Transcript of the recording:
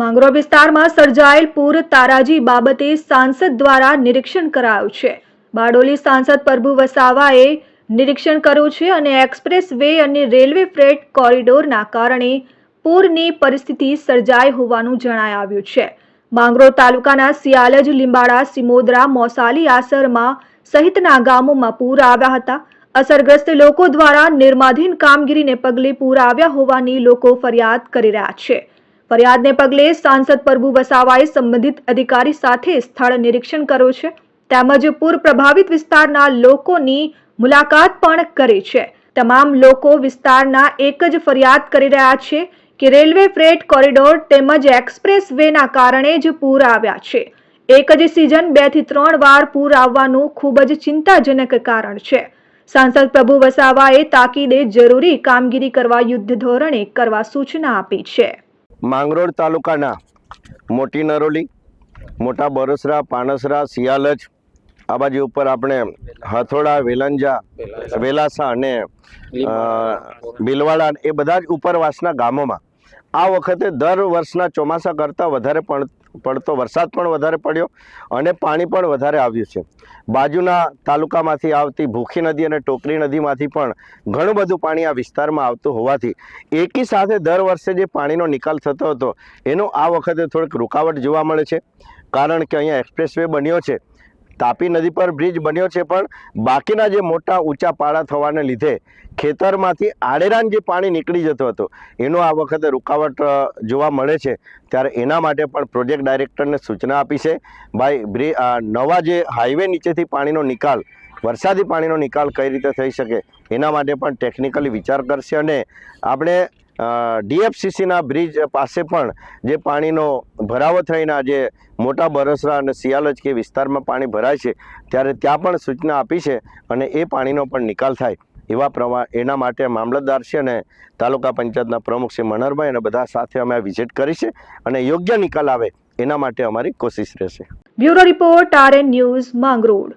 માંગરોળ વિસ્તારમાં સર્જાયેલ પૂર તારાજી બાબતે સાંસદ દ્વારા નિરીક્ષણ કરાયું છે. બારડોલી સાંસદ પ્રભુ વસાવાએ નિરીક્ષણ કર્યું છે અને એક્સપ્રેસ વે અને રેલવે ફ્રેટ કોરિડોરના કારણે પૂરની પરિસ્થિતિ સર્જાઈ હોવાનું જણાય આવ્યું છે. માંગરોળ તાલુકાના સિયાલજ લીંબાડા સિમોદરા, મોસાલી આસરમાં સહિતના ગામોમાં પૂર આવ્યા હતા. અસરગ્રસ્ત લોકો દ્વારા નિર્માધીન કામગીરીને પગલે પૂર આવ્યા હોવાની લોકો ફરિયાદ કરી રહ્યા છે. ફરિયાદને પગલે સાંસદ પ્રભુ વસાવાએ સંબંધિત અધિકારી સાથે સ્થળ નિરીક્ષણ કર્યું છે. તેમજ પૂર પ્રભાવિત વિસ્તારના લોકોની મુલાકાત પણ કરી છે. તમામ લોકો વિસ્તારના એક જ ફરિયાદ કરી રહ્યા છે કે રેલવે ફ્રેટ કોરિડોર તેમજ એક્સપ્રેસ વેના કારણે જ પૂર આવ્યા છે. એક જ સિઝન બેથી ત્રણ વાર પૂર આવવાનું ખૂબ જ ચિંતાજનક કારણ છે. સાંસદ પ્રભુ વસાવાએ તાકીદે જરૂરી કામગીરી કરવા યુદ્ધ ધોરણે કરવા સૂચના આપી છે. માંગરોળ તાલુકાના મોટી નરોલી, મોટા બરોસરા, પાનસરા સિયાલજ આ બાજુ ઉપર આપણે હથોડા, વેલંજા, વેલાસા અને બિલવાડા એ બધા જ ઉપરવાસના ગામોમાં આ વખતે દર વર્ષના ચોમાસા કરતાં વધારે પણ પડતો વરસાદ પણ વધારે પડ્યો અને પાણી પણ વધારે આવ્યું છે. બાજુના તાલુકામાંથી આવતી ભૂખી નદી અને ટોકરી નદીમાંથી પણ ઘણું બધું પાણી આ વિસ્તારમાં આવતું હોવાથી એકી સાથે દર વર્ષે જે પાણીનો નિકાલ થતો હતો, એનો આ વખતે થોડીક રૂકાવટ જોવા મળે છે. કારણ કે અહીંયા એક્સપ્રેસ બન્યો છે. તાપી નદી પર બ્રિજ બન્યો છે, પણ બાકીના જે મોટા ઊંચા પાડા થવાને લીધે ખેતરમાંથી આડેરાન જે પાણી નીકળી જતું હતું, એનો આ વખતે રૂકાવટ જોવા મળે છે. ત્યારે એના માટે પણ પ્રોજેક્ટ ડાયરેક્ટરને સૂચના આપી છે. ભાઈ નવા જે હાઈવે નીચેથી પાણીનો નિકાલ, વરસાદી પાણીનો નિકાલ કઈ રીતે થઈ શકે, એના માટે પણ ટેકનિકલી વિચાર કરશે. અને આપણે ડીએફસીસીના બ્રિજ પાસે પણ જે પાણીનો ભરાવો થઈને જે મોટા બરસરા અને સિયાલજ કે વિસ્તારમાં પાણી ભરાય છે, ત્યારે ત્યાં પણ સૂચના આપી છે અને એ પાણીનો પણ નિકાલ થાય એવા પ્રવા, એના માટે મામલતદાર છે અને તાલુકા પંચાયતના પ્રમુખ શ્રી મનહરભાઈ અને બધા સાથે અમે વિઝિટ કરી છે અને યોગ્ય નિકાલ આવે એના માટે અમારી કોશિશ રહેશે. Bureau report RN news Mangrol.